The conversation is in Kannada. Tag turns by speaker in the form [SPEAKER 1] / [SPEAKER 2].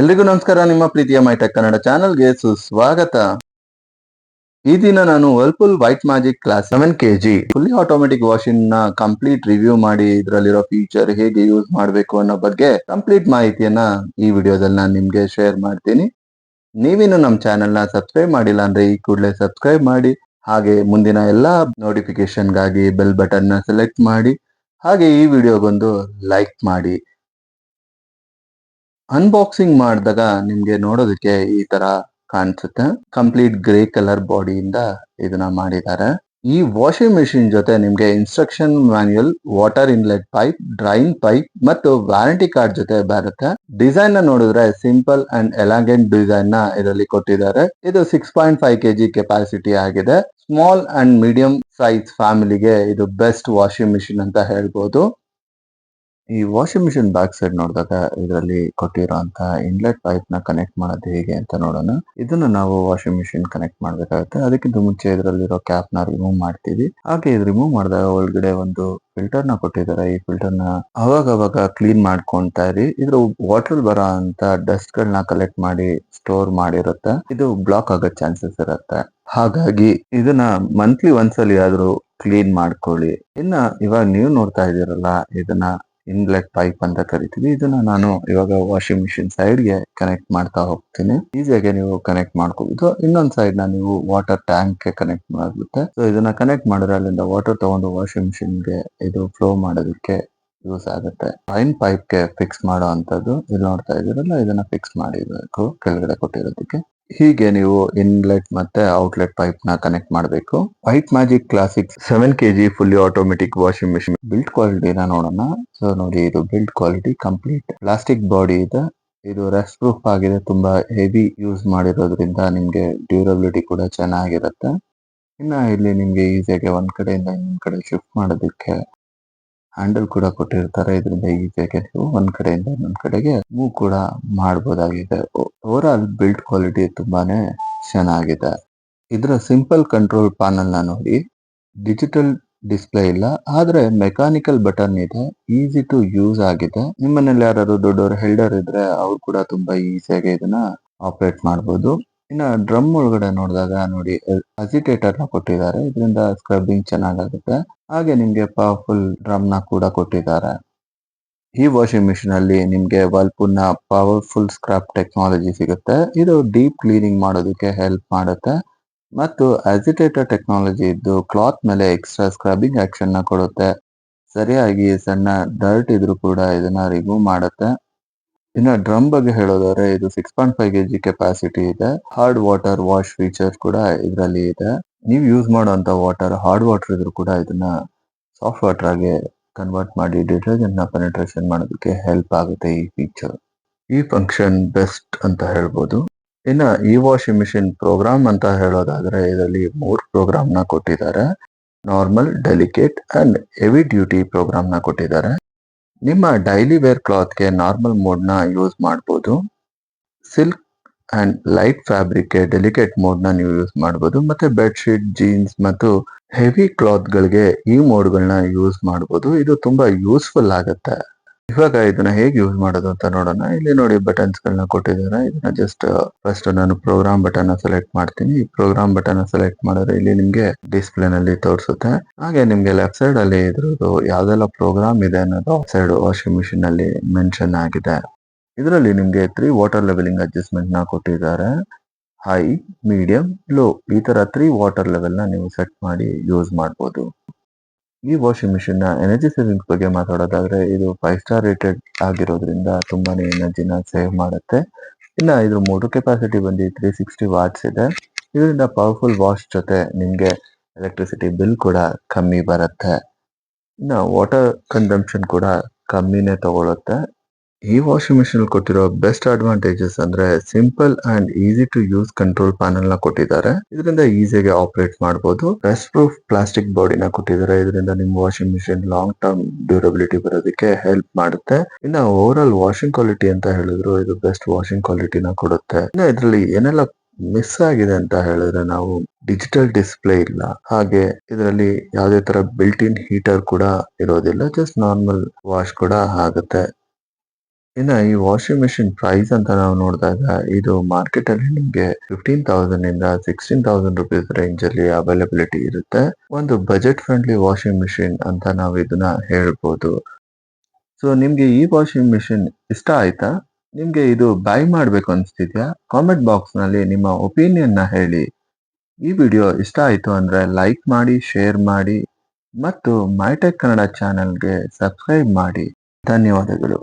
[SPEAKER 1] ಎಲ್ರಿಗೂ ನಮಸ್ಕಾರ, ನಿಮ್ಮ ಪ್ರೀತಿಯ ಮೈಟೆಕ್ ಕನ್ನಡ ಚಾನಲ್ಗೆ ಸುಸ್ವಾಗತ. ಈ ದಿನ ನಾನು Whirlpool white magic class seven K G fully automatic ವಾಷಿಂಗ್ನ complete review ಮಾಡಿ, ಇದರಲ್ಲಿರೋ ಫೀಚರ್ ಹೇಗೆ ಯೂಸ್ ಮಾಡಬೇಕು ಅನ್ನೋ ಬಗ್ಗೆ ಕಂಪ್ಲೀಟ್ ಮಾಹಿತಿಯನ್ನ ಈ ವಿಡಿಯೋದಲ್ಲಿ ನಾನು ನಿಮ್ಗೆ ಶೇರ್ ಮಾಡ್ತೀನಿ. ನೀವಿನ್ನು ನಮ್ಮ ಚಾನೆಲ್ನ ಸಬ್ಸ್ಕ್ರೈಬ್ ಮಾಡಿಲ್ಲ ಅಂದ್ರೆ ಈ ಕೂಡಲೇ ಸಬ್ಸ್ಕ್ರೈಬ್ ಮಾಡಿ, ಹಾಗೆ ಮುಂದಿನ ಎಲ್ಲಾ ನೋಟಿಫಿಕೇಶನ್ಗಾಗಿ ಬೆಲ್ ಬಟನ್ನ ಸೆಲೆಕ್ಟ್ ಮಾಡಿ, ಹಾಗೆ ಈ ವಿಡಿಯೋಗೊಂದು ಲೈಕ್ ಮಾಡಿ. ಅನ್ಬಾಕ್ಸಿಂಗ್ ಮಾಡಿದಾಗ ನಿಮ್ಗೆ ನೋಡೋದಕ್ಕೆ ಈ ತರ ಕಾಣಿಸುತ್ತೆ. ಕಂಪ್ಲೀಟ್ ಗ್ರೇ ಕಲರ್ ಬಾಡಿಯಿಂದ ಇದನ್ನ ಮಾಡಿದ್ದಾರೆ. ಈ ವಾಷಿಂಗ್ ಮೆಷಿನ್ ಜೊತೆ ನಿಮ್ಗೆ instruction manual water inlet pipe drain pipe ಮತ್ತು ವ್ಯಾರಂಟಿ ಕಾರ್ಡ್ ಜೊತೆ ಬರುತ್ತೆ. ಡಿಸೈನ್ನ ನೋಡಿದ್ರೆ ಸಿಂಪಲ್ ಅಂಡ್ ಎಲಾಗೆಂಟ್ ಡಿಸೈನ್ನ ಇದರಲ್ಲಿ ಕೊಟ್ಟಿದ್ದಾರೆ. ಇದು six point five KG capacity ಆಗಿದೆ. ಸ್ಮಾಲ್ ಅಂಡ್ ಮೀಡಿಯಂ ಸೈಜ್ ಫ್ಯಾಮಿಲಿಗೆ ಇದು ಬೆಸ್ಟ್ ವಾಷಿಂಗ್ ಮಿಷಿನ್ ಅಂತ ಹೇಳ್ಬೋದು. ಈ ವಾಷಿಂಗ್ ಮಿಷಿನ್ ಬ್ಯಾಕ್ ಸೈಡ್ ನೋಡಿದಾಗ ಇದರಲ್ಲಿ ಕೊಟ್ಟಿರುವಂತಹ ಇನ್ಲೆಟ್ ಪೈಪ್ನ ಕನೆಕ್ಟ್ ಮಾಡೋದು ಹೇಗೆ ಅಂತ ನೋಡೋಣ. ಇದನ್ನು ನಾವು ವಾಷಿಂಗ್ ಮಿಷಿನ್ ಕನೆಕ್ಟ್ ಮಾಡಬೇಕಾಗುತ್ತೆ. ಅದಕ್ಕಿಂತ ಮುಂಚೆ ಇದರಲ್ಲಿರೋ ಕ್ಯಾಪ್ನ ರಿಮೂವ್ ಮಾಡ್ತೀವಿ. ಹಾಗೆ ಇದು ರಿಮೂವ್ ಮಾಡಿದಾಗ ಒಳಗಡೆ ಒಂದು ಫಿಲ್ಟರ್ನ ಕೊಟ್ಟಿದ್ದಾರೆ. ಈ ಫಿಲ್ಟರ್ನ ಅವಾಗ ಅವಾಗ ಕ್ಲೀನ್ ಮಾಡ್ಕೊಂತಾ ಇರಿ. ಇದ್ರ ವಾಟರ್ ಬರೋ ಅಂತ ಡಸ್ಟ್ ಗಳನ್ನ ಕಲೆಕ್ಟ್ ಮಾಡಿ ಸ್ಟೋರ್ ಮಾಡಿರುತ್ತೆ. ಇದು ಬ್ಲಾಕ್ ಆಗೋ ಚಾನ್ಸಸ್ ಇರುತ್ತೆ. ಹಾಗಾಗಿ ಇದನ್ನ ಮಂತ್ಲಿ ಒಂದ್ಸಲಿ ಆದ್ರೂ ಕ್ಲೀನ್ ಮಾಡ್ಕೊಳ್ಳಿ. ಇನ್ನ ಇವಾಗ ನೀವು ನೋಡ್ತಾ ಇದೀರಲ್ಲ ಇದನ್ನ ಇನ್ಲೆಟ್ ಪೈಪ್ ಅಂತ ಕರಿತೀವಿ. ಇದನ್ನ ನಾನು ಇವಾಗ ವಾಷಿಂಗ್ ಮಿಷಿನ್ ಸೈಡ್ಗೆ ಕನೆಕ್ಟ್ ಮಾಡ್ತಾ ಹೋಗ್ತೀನಿ. ಈಸಿಯಾಗಿ ನೀವು ಕನೆಕ್ಟ್ ಮಾಡ್ಕೋಬಹುದು ಇನ್ನೊಂದ್ ಸೈಡ್ನ ನೀವು ವಾಟರ್ ಟ್ಯಾಂಕ್ಗೆ ಕನೆಕ್ಟ್ ಮಾಡ್ಬಿಟ್ಟೆ ಸೊ ಇದನ್ನ ಕನೆಕ್ಟ್ ಮಾಡಿದ್ರೆ ಅಲ್ಲಿಂದ ವಾಟರ್ ತಗೊಂಡು ವಾಷಿಂಗ್ ಮಿಷಿನ್ಗೆ ಇದು ಫ್ಲೋ ಮಾಡೋದಕ್ಕೆ ಯೂಸ್ ಆಗುತ್ತೆ. ಲೈನ್ ಪೈಪ್ಗೆ ಫಿಕ್ಸ್ ಮಾಡೋ ಅಂತದ್ದು, ಇಲ್ಲಿ ನೋಡ್ತಾ ಇದೀರಲ್ಲ ಇದನ್ನ ಫಿಕ್ಸ್ ಮಾಡಿರ್ಬೇಕು ಕೆಳಗಡೆ ಕೊಟ್ಟಿರೋದಕ್ಕೆ. ಹೀಗೆ ನೀವು ಇನ್ಲೆಟ್ ಮತ್ತೆ ಔಟ್ಲೆಟ್ ಪೈಪ್ನ ಕನೆಕ್ಟ್ ಮಾಡಬೇಕು. White magic classic seven K G fully automatic washing machine build ಕ್ವಾಲಿಟಿನ ನೋಡೋಣ. ಸೊ ನೋಡಿ, ಇದು build quality complete plastic body ಇದೆ. ಇದು ರೆಸ್ಟ್ ಪ್ರೂಫ್ ಆಗಿದೆ. ತುಂಬಾ ಹೆವಿ ಯೂಸ್ ಮಾಡಿರೋದ್ರಿಂದ ನಿಮ್ಗೆ ಡ್ಯೂರಬಿಲಿಟಿ ಕೂಡ ಚೆನ್ನಾಗಿರುತ್ತೆ. ಇನ್ನ ಇಲ್ಲಿ ನಿಮ್ಗೆ ಈಸಿಯಾಗಿ ಒಂದ್ ಕಡೆಯಿಂದ ಇನ್ನೊಂದ್ ಕಡೆ ಶಿಫ್ಟ್ ಮಾಡೋದಕ್ಕೆ ಹ್ಯಾಂಡಲ್ ಕೂಡ ಕೊಟ್ಟಿರ್ತಾರೆ. ಇದರಿಂದ ಈಸಿಯಾಗಿ ನೀವು ಒಂದ್ ಕಡೆಯಿಂದ ಇನ್ನೊಂದ್ ಕಡೆಗೆ ಮೂವ್ ಕೂಡ ಮಾಡಬಹುದಾಗಿದೆ ಓವರ್ ಆಲ್ ಬಿಲ್ಡ್ ಕ್ವಾಲಿಟಿ ತುಂಬಾನೇ ಚೆನ್ನಾಗಿದೆ. ಇದರ ಸಿಂಪಲ್ ಕಂಟ್ರೋಲ್ ಪ್ಯಾನಲ್ನ ನೋಡಿ. ಡಿಜಿಟಲ್ ಡಿಸ್ಪ್ಲೇ ಇಲ್ಲ, ಆದ್ರೆ ಮೆಕ್ಯಾನಿಕಲ್ ಬಟನ್ ಇದೆ ಈಸಿ ಟು ಯೂಸ್ ಆಗಿದೆ. ನಿಮ್ಮನೇಲಿ ಯಾರು ದೊಡ್ಡವರು ಹೆಲ್ಡರ್ ಇದ್ರೆ ಅವ್ರು ಕೂಡ ತುಂಬಾ ಈಸಿಯಾಗಿ ಇದನ್ನ ಆಪರೇಟ್ ಮಾಡಬಹುದು ಇನ್ನ ಡ್ರಮ್ ಒಳಗಡೆ ನೋಡಿದಾಗ ನೋಡಿ ಅಜಿಟೇಟರ್ನ ಕೊಟ್ಟಿದ್ದಾರೆ. ಇದರಿಂದ ಸ್ಕ್ರಬ್ಬಿಂಗ್ ಚೆನ್ನಾಗಾಗುತ್ತೆ. ಹಾಗೆ ನಿಮ್ಗೆ ಪವರ್ಫುಲ್ ಡ್ರಮ್ನ ಕೂಡ ಕೊಟ್ಟಿದ್ದಾರೆ. ಈ ವಾಷಿಂಗ್ ಮಿಷಿನ್ ಅಲ್ಲಿ ನಿಮ್ಗೆ ವರ್ಲ್ಪೂಲ್ ಪವರ್ಫುಲ್ ಸ್ಕ್ರಬ್ ಟೆಕ್ನಾಲಜಿ ಸಿಗುತ್ತೆ. ಇದು ಡೀಪ್ ಕ್ಲೀನಿಂಗ್ ಮಾಡೋದಕ್ಕೆ ಹೆಲ್ಪ್ ಮಾಡುತ್ತೆ. ಮತ್ತು ಅಜಿಟೇಟರ್ ಟೆಕ್ನಾಲಜಿ ಇದ್ದು ಕ್ಲಾತ್ ಮೇಲೆ ಎಕ್ಸ್ಟ್ರಾ ಸ್ಕ್ರಬ್ಬಿಂಗ್ ಆಕ್ಷನ್ನ ಕೊಡುತ್ತೆ. ಸರಿಯಾಗಿ ಸಣ್ಣ ಡರ್ಟ್ ಇದ್ರೂ ಕೂಡ ಇದನ್ನ ರಿಮೂವ್ ಮಾಡುತ್ತೆ. ಇನ್ನ ಡ್ರಮ್ ಬಗ್ಗೆ ಹೇಳೋದಾದ್ರೆ ಇದು six point five KG capacity ಇದೆ. ಹಾರ್ಡ್ ವಾಟರ್ ವಾಶ್ ಫೀಚರ್ ಕೂಡ ಇದರಲ್ಲಿ ಇದೆ. ನೀವು ಯೂಸ್ ಮಾಡುವಂತ ವಾಟರ್ ಹಾರ್ಡ್ ವಾಟರ್ ಇದ್ರೂ ಕೂಡ ಇದನ್ನ ಸಾಫ್ಟ್ ವಾಟರ್ ಆಗಿ ಕನ್ವರ್ಟ್ ಮಾಡಿ ಡಿಟರ್ಜೆಂಟ್ನ ಪೆನೆಟ್ರೇಷನ್ ಮಾಡೋದಕ್ಕೆ ಹೆಲ್ಪ್ ಆಗುತ್ತೆ ಈ ಫೀಚರ್ ಈ ಫಂಕ್ಷನ್ ಬೆಸ್ಟ್ ಅಂತ ಹೇಳ್ಬೋದು. ಇನ್ನ ಈ ವಾಷಿಂಗ್ ಮಿಷಿನ್ ಪ್ರೋಗ್ರಾಮ್ ಅಂತ ಹೇಳೋದಾದ್ರೆ ಇದರಲ್ಲಿ ಮೂರ್ ಪ್ರೋಗ್ರಾಮ್ನ ಕೊಟ್ಟಿದ್ದಾರೆ. Normal delicate and heavy duty ಪ್ರೋಗ್ರಾಮ್ನ ಕೊಟ್ಟಿದ್ದಾರೆ. ನಿಮ್ಮ ಡೈಲಿ ವೇರ್ ಕ್ಲಾತ್ಗೆ ನಾರ್ಮಲ್ ಮೋಡ್ನ ಯೂಸ್ ಮಾಡಬಹುದು ಸಿಲ್ಕ್ ಅಂಡ್ ಲೈಟ್ ಫ್ಯಾಬ್ರಿಕ್ಗೆ ಡೆಲಿಕೇಟ್ ಮೋಡ್ನ ನೀವು ಯೂಸ್ ಮಾಡಬಹುದು ಮತ್ತೆ ಬೆಡ್ ಶೀಟ್ ಜೀನ್ಸ್ ಮತ್ತು ಹೆವಿ ಕ್ಲಾತ್ ಗಳಿಗೆ ಈ ಮೋಡ್ ಗಳನ್ನ ಯೂಸ್ ಮಾಡಬಹುದು ಇದು ತುಂಬಾ ಯೂಸ್ಫುಲ್ ಆಗುತ್ತೆ. ಇವಾಗ ಇದನ್ನ ಹೇಗೆ ಯೂಸ್ ಮಾಡೋದು ಅಂತ ನೋಡೋಣ. ಇಲ್ಲಿ ನೋಡಿ ಬಟನ್ಸ್ ಗಳನ್ನ ಕೊಟ್ಟಿದ್ದಾರೆ. ಇದನ್ನ ಜಸ್ಟ್ ಫಸ್ಟ್ ನಾನು ಪ್ರೋಗ್ರಾಮ್ ಬಟನ್ ಸೆಲೆಕ್ಟ್ ಮಾಡ್ತೀನಿ. ಈ ಪ್ರೋಗ್ರಾಮ್ ಬಟನ್ ಸೆಲೆಕ್ಟ್ ಮಾಡಿದ್ರೆ ಇಲ್ಲಿ ನಿಮ್ಗೆ ಡಿಸ್ಪ್ಲೇ ನಲ್ಲಿ ತೋರಿಸುತ್ತೆ. ಹಾಗೆ ನಿಮ್ಗೆ ಲೆಫ್ಟ್ ಸೈಡ್ ಅಲ್ಲಿ ಇದ್ರದ್ದು ಯಾವ್ದೆಲ್ಲ ಪ್ರೋಗ್ರಾಮ್ ಇದೆ ಅನ್ನೋದು ಸೈಡ್ ವಾಷಿಂಗ್ ಮಿಷಿನ್ ಅಲ್ಲಿ ಮೆನ್ಷನ್ ಆಗಿದೆ. ಇದರಲ್ಲಿ ನಿಮ್ಗೆ ತ್ರೀ ವಾಟರ್ ಲೆವೆಲಿಂಗ್ ಅಡ್ಜಸ್ಟ್ಮೆಂಟ್ನ ಕೊಟ್ಟಿದ್ದಾರೆ. ಹೈ ಮೀಡಿಯಂ ಲೋ ಈ ತರ ತ್ರೀ ವಾಟರ್ ಲೆವೆಲ್ನ ನೀವು ಸೆಟ್ ಮಾಡಿ ಯೂಸ್ ಮಾಡಬಹುದು ಈ ವಾಷಿಂಗ್ ಮಿಷಿನ್ನ ಎನರ್ಜಿ ಸೇವಿಂಗ್ಸ್ ಬಗ್ಗೆ ಮಾತಾಡೋದಾದ್ರೆ ಇದು ಫೈವ್ ಸ್ಟಾರ್ ರೇಟೆಡ್ ಆಗಿರೋದ್ರಿಂದ ತುಂಬಾನೇ ಎನರ್ಜಿನ ಸೇವ್ ಮಾಡುತ್ತೆ. ಇನ್ನ ಇದ್ರ ಮೋಟರ್ ಕೆಪಾಸಿಟಿ ಬಂದು ತ್ರೀ ಸಿಕ್ಸ್ಟಿ ವಾಟ್ಸ್ ಇದೆ. ಇದರಿಂದ ಪವರ್ಫುಲ್ ವಾಶ್ ಜೊತೆ ನಿಮ್ಗೆ ಎಲೆಕ್ಟ್ರಿಸಿಟಿ ಬಿಲ್ ಕೂಡ ಕಮ್ಮಿ ಬರುತ್ತೆ. ಇನ್ನ ವಾಟರ್ ಕನ್ಸಂಪ್ಷನ್ ಕೂಡ ಕಮ್ಮಿನೇ ತಗೊಳುತ್ತೆ. ಈ ವಾಷಿಂಗ್ ಮಿಷಿನ್ ಕೊಟ್ಟಿರೋ ಬೆಸ್ಟ್ ಅಡ್ವಾಂಟೇಜಸ್ ಅಂದ್ರೆ simple and easy to use control ಪ್ಯಾನಲ್ನ ಕೊಟ್ಟಿದ್ದಾರೆ. ಇದರಿಂದ ಈಸಿಯಾಗಿ ಆಪರೇಟ್ ಮಾಡಬಹುದು ಪ್ರೆಸ್ ಪ್ರೂಫ್ ಪ್ಲಾಸ್ಟಿಕ್ ಬಾಡಿನ ಕೊಟ್ಟಿದ್ದಾರೆ. ಇದರಿಂದ ನಿಮ್ washing machine long term durability ಬರೋದಕ್ಕೆ ಹೆಲ್ಪ್ ಮಾಡುತ್ತೆ. ಇನ್ನ ಓವರ್ ಆಲ್ ವಾಷಿಂಗ್ ಕ್ವಾಲಿಟಿ ಅಂತ ಹೇಳಿದ್ರು ಇದು ಬೆಸ್ಟ್ ವಾಷಿಂಗ್ ಕ್ವಾಲಿಟಿನ ಕೊಡುತ್ತೆ. ಇನ್ನ ಇದರಲ್ಲಿ ಏನೆಲ್ಲ ಮಿಸ್ ಆಗಿದೆ ಅಂತ ಹೇಳಿದ್ರೆ ನಾವು ಡಿಜಿಟಲ್ ಡಿಸ್ಪ್ಲೇ ಇಲ್ಲ. ಹಾಗೆ ಇದರಲ್ಲಿ ಯಾವುದೇ ತರ ಬಿಲ್ಟ್ ಇನ್ ಹೀಟರ್ ಕೂಡ ಇರೋದಿಲ್ಲ. ಜಸ್ಟ್ ನಾರ್ಮಲ್ ವಾಶ್ ಕೂಡ ಆಗುತ್ತೆ. ಇನ್ನ ಈ ವಾಷಿಂಗ್ ಮೆಷಿನ್ ಪ್ರೈಸ್ ಅಂತ ನಾವು ನೋಡಿದಾಗ ಇದು ಮಾರ್ಕೆಟ್ ಅಲ್ಲಿ ನಿಮ್ಗೆ ಫಿಫ್ಟೀನ್ ತೌಸಂಡ್ ಇಂದ ಸಿಕ್ಸ್ಟೀನ್ ತೌಸಂಡ್ ರುಪೀಸ್ ರೇಂಜ್ ಅಲ್ಲಿ ಅವೈಲಬಿಲಿಟಿ ಇರುತ್ತೆ. ಒಂದು ಬಜೆಟ್ ಫ್ರೆಂಡ್ಲಿ ವಾಷಿಂಗ್ ಮೆಷಿನ್ ಅಂತ ನಾವು ಇದನ್ನ ಹೇಳ್ಬೋದು. ಸೊ ನಿಮ್ಗೆ ಈ ವಾಷಿಂಗ್ ಮೆಷಿನ್ ಇಷ್ಟ ಆಯ್ತಾ? ನಿಮ್ಗೆ ಇದು ಬೈ ಮಾಡ್ಬೇಕು ಅನ್ಸ್ತಿದ್ಯಾ? ಕಾಮೆಂಟ್ ಬಾಕ್ಸ್ನಲ್ಲಿ ನಿಮ್ಮ ಒಪಿನಿಯನ್ನ ಹೇಳಿ. ಈ ವಿಡಿಯೋ ಇಷ್ಟ ಆಯ್ತು ಅಂದ್ರೆ ಲೈಕ್ ಮಾಡಿ ಶೇರ್ ಮಾಡಿ, ಮತ್ತು ಮೈಟೆಕ್ ಕನ್ನಡ ಚಾನೆಲ್ಗೆ ಸಬ್ಸ್ಕ್ರೈಬ್ ಮಾಡಿ. ಧನ್ಯವಾದಗಳು.